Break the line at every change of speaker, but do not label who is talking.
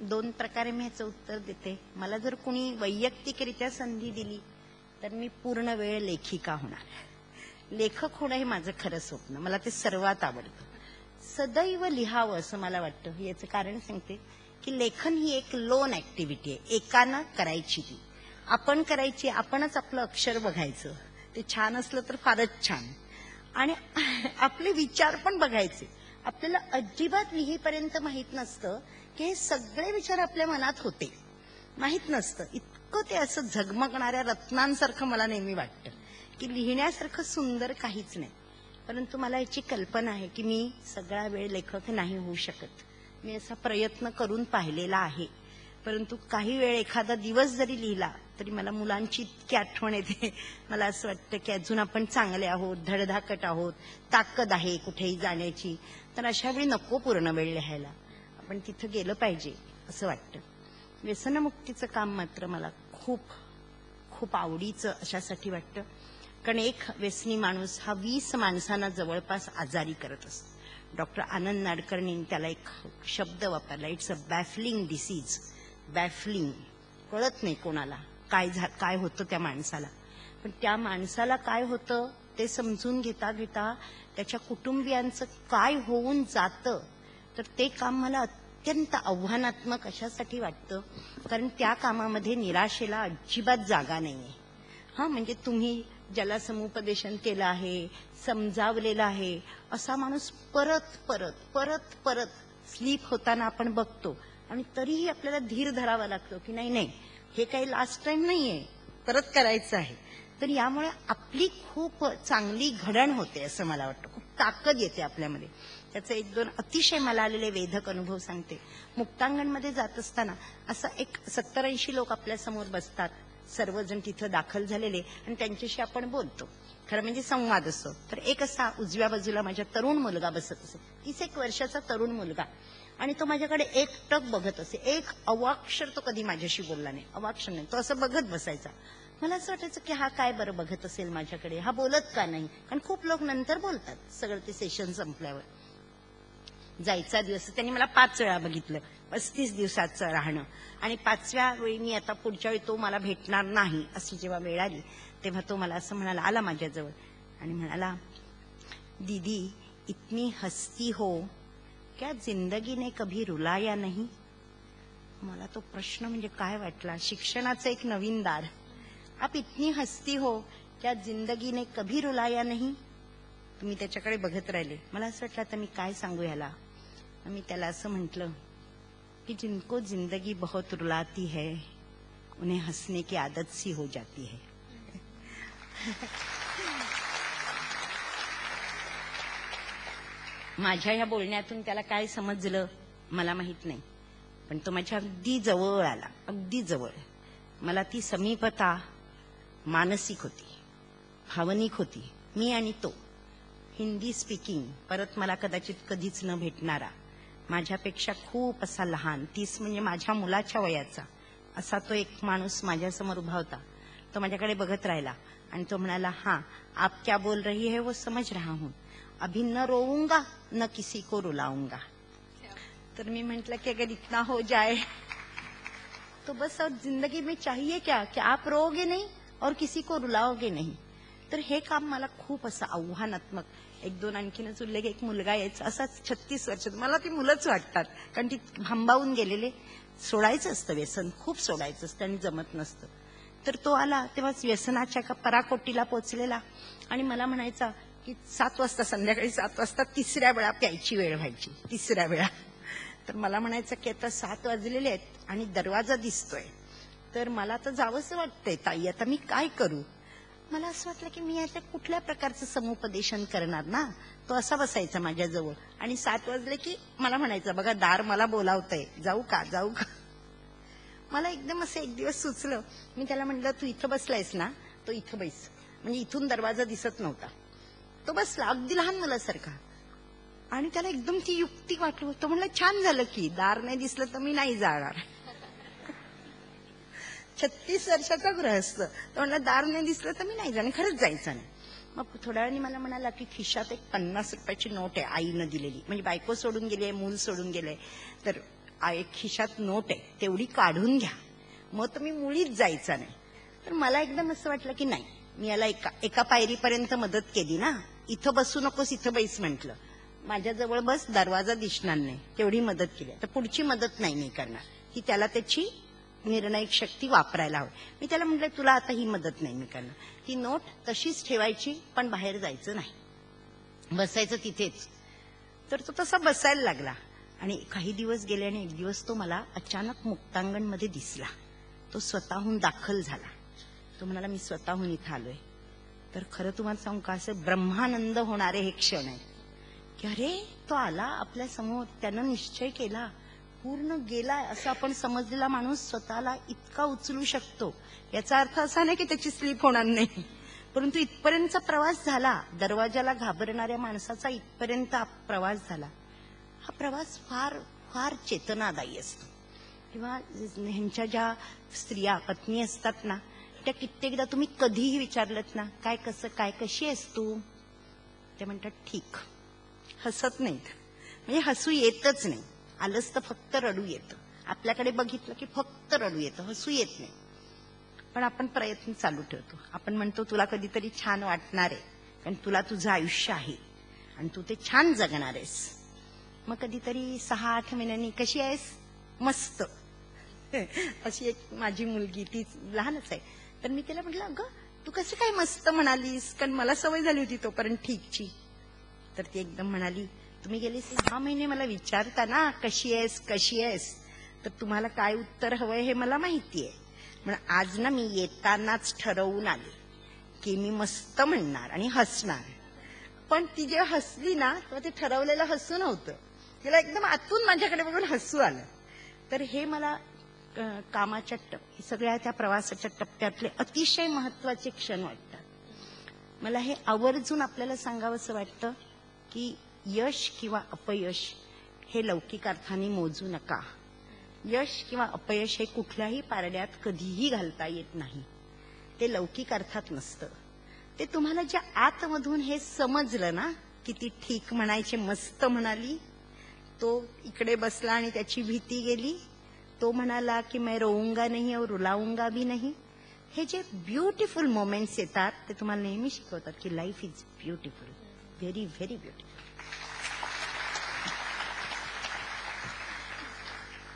दोन प्रकारे मी ह्याचं उत्तर देते. मला जर कुणी वैयक्तिकरित्या संधी दिली तर मी पूर्ण वेळ लेखिका होणार. लेखक होणं हे माझं खरं स्वप्न. मला ते सर्वात आवडतं. सदैव लिहावं असं मला वाटतं. याचं कारण सांगते की लेखन ही एक लोन ऍक्टिव्हिटी आहे. एकानं करायची ती. आपण करायची आपणच आपलं अक्षर बघायचं. ते छान असलं तर फारच छान. आणि आपले विचार पण बघायचे. आपल्याला अजिबात लिहीपर्यंत माहीत नसतं की हे सगळे विचार आपल्या मनात होते. माहीत नसतं. इतकं ते असं झगमगणाऱ्या रत्नांसारखं मला नेहमी वाटतं. की लिहिण्यासारखं सुंदर काहीच नाही. परंतु मला याची कल्पना आहे की मी सगळा वेळ लेखक नाही होऊ शकत. मी असा प्रयत्न करून पाहिलेला आहे. परंतु काही वेळ एखादा दिवस जरी लिहिला तरी मला मुलांची इतकी आठवण येते. मला असं वाटतं की अजून आपण चांगले आहोत धडधाकट आहोत ताकद आहे कुठेही जाण्याची. तर अशा वेळी नको पूर्ण वेळ लिहायला. आपण तिथं गेलं पाहिजे असं वाटतं. व्यसनमुक्तीचं काम मात्र मला खूप खूप आवडीचं अशासाठी वाटतं. कारण एक व्यसनी माणूस हा वीस माणसांना जवळपास आजारी करत असतो. डॉक्टर आनंद नाडकर्णी त्याला एक शब्द वापरला. It's a baffling disease baffling कळत नाही कोणाला काय झा काय होतं त्या माणसाला. पण त्या माणसाला काय होतं ते समजून घेता घेता त्याच्या कुटुंबियांचं काय होऊन जातं तर ते काम मला अत्यंत आव्हानात्मक अशासाठी वाटतं. कारण त्या कामामध्ये निराशेला अजिबात जागा नाहीये. हा म्हणजे तुम्ही ज्याला समुपदेशन केलं आहे समजावलेलं आहे असा माणूस परत परत परत परत स्लीप होताना आपण बघतो. आणि तरीही आपल्याला धीर धरावा लागतो की नाही नाही हे काही लास्ट टाइम नाहीये परत करायचं आहे. तर यामुळे आपली खूप चांगली घडण होते असं मला वाटतं. खूप ताकद येते आपल्यामध्ये. त्याचे एक दोन अतिशय मला आलेले वेधक अनुभव सांगते. मुक्तांगणमध्ये जात असताना असं एक सत्तर ऐंशी लोक आपल्यासमोर बसतात. सर्वजण तिथं दाखल झालेले आणि त्यांच्याशी आपण बोलतो. खरं म्हणजे संवाद असतो तर एक असा उजव्या बाजूला माझ्या तरुण मुलगा बसत असे तीस एक वर्षाचा तरुण मुलगा. आणि तो माझ्याकडे एकटक बघत असे. एक अवाक्षर तो कधी माझ्याशी बोलला नाही. अवाक्षर नाही. तो असं बघत बसायचा. मला असं वाटायचं की हा काय बरं बघत असेल माझ्याकडे? हा बोलत का नाही? कारण खूप लोक नंतर बोलतात. सगळं ते सेशन संपल्यावर. जायचा दिवस. त्यांनी मला पाच वेळा बघितलं. पस्तीस दिवसाचं राहणं. आणि पाचव्या वेळी मी आता पुढच्या वेळी तो मला भेटणार नाही अशी जेव्हा वेळ आली तेव्हा तो मला असं म्हणाला आला माझ्याजवळ. आणि म्हणाला दीदी इतनी हस्ती हो क्या जिंदगी ने कभी रुलाया नहीं? मला तो प्रश्न म्हणजे काय वाटला? शिक्षणाचं एक नवीन दार. आप इतनी हस्ती हो क्या जिंदगी ने कभी रुलाया नाही? तुम्ही त्याच्याकडे बघत राहिले. मला असं वाटलं आता मी काय सांगू ह्याला मी त्याला असं म्हटलं कि जिनको जिंदगी बहुत रुलाती है उन्हें हंसने की आदत सी हो जाती है. माझ्या ह्या बोलण्यातून त्याला काय समजलं मला माहीत नाही. पण तो माझ्या अगदी जवळ आला अगदी जवळ. मला ती समीपता मानसिक होती भावनिक होती मी आणि तो. हिंदी स्पीकिंग परत मला कदाचित कधीच न भेटणारा. माझ्यापेक्षा खूप असा लहान तीस म्हणजे माझ्या मुलाच्या वयाचा. असा तो एक माणूस माझ्यासमोर उभा होता. तो माझ्याकडे बघत राहिला आणि तो म्हणाला हा आप क्या बोल रही है वो समज रहा हूं. अभी न रोऊंगा न किसी को रुलाऊंगा. तर मी म्हंटल की अगर इतना हो जाए तो बस अब जिंदगी में चाहिए क्या? कि आप रोओगे नहीं और किसी को रुलाओगे नहीं. तर हे काम मला खूप असं आव्हानात्मक. एक दोन आणखीनच उल्लेख एक मुलगा यायचा असाच छत्तीस वर्ष मला ती मुलंच वाटतात कारण ती भांबावून गेलेले. सोडायचं असतं व्यसन खूप सोडायचं असतं आणि जमत नसतं. तर तो आला तेव्हाच व्यसनाच्या एका पराकोटीला पोचलेला. आणि मला म्हणायचा की सात वाजता संध्याकाळी सात वाजता तिसऱ्या वेळा प्यायची वेळ व्हायची तिसऱ्या वेळा. तर मला म्हणायचं की आता सात वाजलेले आहेत आणि दरवाजा दिसतोय. तर मला तर जावंसं वाटतंय ताई आता मी काय करू? मला असं वाटलं की मी आता कुठल्या प्रकारचं समुपदेशन करणार ना? तो असा बसायचा माझ्याजवळ. आणि सात वाजले की मला म्हणायचं बघा दार मला बोलावतंय. जाऊ का? जाऊ का? मला एकदम असं एक दिवस सुचलं. मी त्याला म्हटलं तू इथं बसलायस ना? तो इथं बैस. म्हणजे इथून दरवाजा दिसत नव्हता. तो बसला अगदी लहान मुलासारखा आणि त्याला एकदम ती युक्ती वाटली. तो म्हणलं छान झालं की दार नाही दिसलं तर मी नाही जाणार. छत्तीस वर्षाचा गृहस्थ. तो म्हणला दार नाही दिसलं तर मी नाही जाणार खरंच जायचं नाही. मग थोड्या वेळाने मला म्हणाला की खिशात एक पन्नास रुपयाची नोट आहे आईनं दिलेली. म्हणजे बायको सोडून गेली आहे मूल सोडून गेले तर एक खिशात नोट आहे तेवढी काढून घ्या. मग तर मी मुळीच जायचा नाही. तर मला एकदम असं वाटलं की नाही मी याला एका एका पायरीपर्यंत मदत केली ना इथं बसू नकोस इथं बैस म्हटलं. माझ्याजवळ बस दरवाजा दिसणार नाही. तेवढी मदत केली. तर पुढची मदत नाही मी करणार. की त्याला त्याची निर्णायक शक्ती वापरायला हवी. मी त्याला म्हटलं तुला आता ही मदत नाही मी करणार. ती नोट तशीच ठेवायची पण बाहेर जायचं नाही. बसायचं तिथेच. तर तो तसा बसायला लागला. आणि काही दिवस गेले आणि एक दिवस तो मला अचानक मुक्तांगणमध्ये दिसला. तो स्वतःहून दाखल झाला. तो म्हणाला मी स्वतःहून इथं आलोय. तर खरं तुम्हाला सांगू का? असं ब्रह्मानंद होणारे हे क्षण आहे की अरे तो आला आपल्यासमोर त्यानं निश्चय केला. पूर्ण गेलाय असं आपण समजलेला माणूस स्वतःला इतका उचलू शकतो. याचा अर्थ असा नाही की त्याची स्लीप होणार नाही. परंतु इथपर्यंतचा प्रवास झाला. दरवाजाला घाबरणाऱ्या माणसाचा इथपर्यंत प्रवास झाला. हा प्रवास फार फार चेतनादायी असतो. किंवा ह्यांच्या ज्या स्त्रिया पत्नी असतात ना त्या कित्येकदा तुम्ही कधीही विचारलत ना काय कसं काय कशी आहेस तू? ते म्हणतात ठीक. हसत नाहीत. म्हणजे हसू येतच नाही. आलंच तर फक्त रडू येतं. आपल्याकडे बघितलं की फक्त रडू येतं हसू येत नाही. पण आपण प्रयत्न चालू ठेवतो. आपण म्हणतो तुला कधीतरी छान वाटणार आहे कारण तुला तुझं आयुष्य आहे आणि तू ते छान जगणार आहेस. मग कधीतरी सहा आठ महिन्यांनी कशी आहेस? मस्त. अशी एक माझी मुलगी ती लहानच आहे. तर मी तिला म्हटलं अगं तू कसं काय मस्त म्हणालीस? कारण मला सवय झाली होती तोपर्यंत ठीकची. तर ती एकदम म्हणाली तुम्ही गेले सहा महिने मला विचारता ना कशी आहेस कशी आहेस? तर तुम्हाला काय उत्तर हवंय हे मला माहिती आहे. म्हणून आज ना मी येतानाच ठरवून आले की मी मस्त म्हणणार आणि हसणार. पण ती जेव्हा हसली ना तेव्हा ते ठरवलेलं हसू नव्हतं. तिला एकदम आतून माझ्याकडे बघून हसू आलं. तर हे मला कामाच्या टप सगळ्या त्या प्रवासाच्या टप्प्यातले अतिशय महत्त्वाचे क्षण वाटतात. मला हे आवर्जून आपल्याला सांगावंसं वाटतं की यश किंवा अपयश हे लौकिक अर्थाने मोजू नका. यश किंवा अपयश हे कुठल्याही पारड्यात कधीही घालता येत नाही. ते लौकिक अर्थात नसतं. ते तुम्हाला ज्या आतमधून हे समजलं ना की ती ठीक म्हणायचे मस्त म्हणाली तो इकडे बसला आणि त्याची भीती गेली तो म्हणाला की मैं रोऊंगा नहीं और रुलाऊंगा बी नाही. हे जे ब्युटिफुल मोमेंट्स येतात ते तुम्हाला नेहमी शिकवतात की life is beautiful very very beautiful